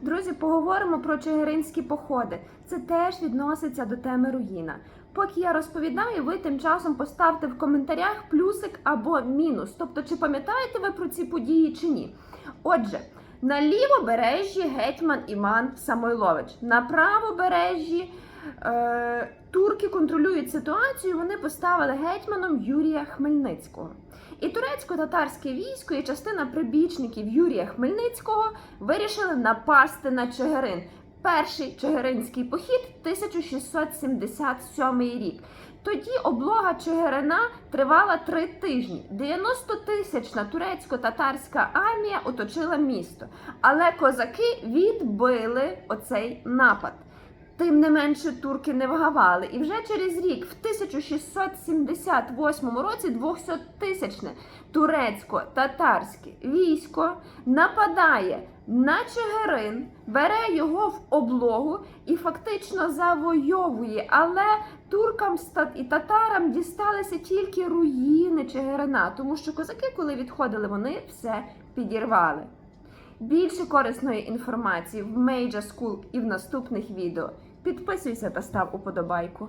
Друзі, поговоримо про чигиринські походи. Це теж відноситься до теми руїна. Поки я розповідаю, ви тим часом поставте в коментарях плюсик або мінус. Тобто, чи пам'ятаєте ви про ці події чи ні? Отже, на лівобережжі гетьман Іван Самойлович, на правобережжі турки контролюють ситуацію. Вони поставили гетьманом Юрія Хмельницького. І турецько-татарське військо і частина прибічників Юрія Хмельницького вирішили напасти на Чигирин. Перший Чигиринський похід 1677 рік. Тоді облога Чигирина тривала три тижні. 90-тисячна турецько-татарська армія оточила місто, але козаки відбили оцей напад. Тим не менше турки не вгавали, і вже через рік, в 1678 році, 200-тисячне турецько-татарське військо нападає на Чигирин, бере його в облогу і фактично завойовує. Але туркам і татарам дісталися тільки руїни Чигирина, тому що козаки, коли відходили, вони все підірвали. Більше корисної інформації в Major School і в наступних відео. Підписуйся та став уподобайку.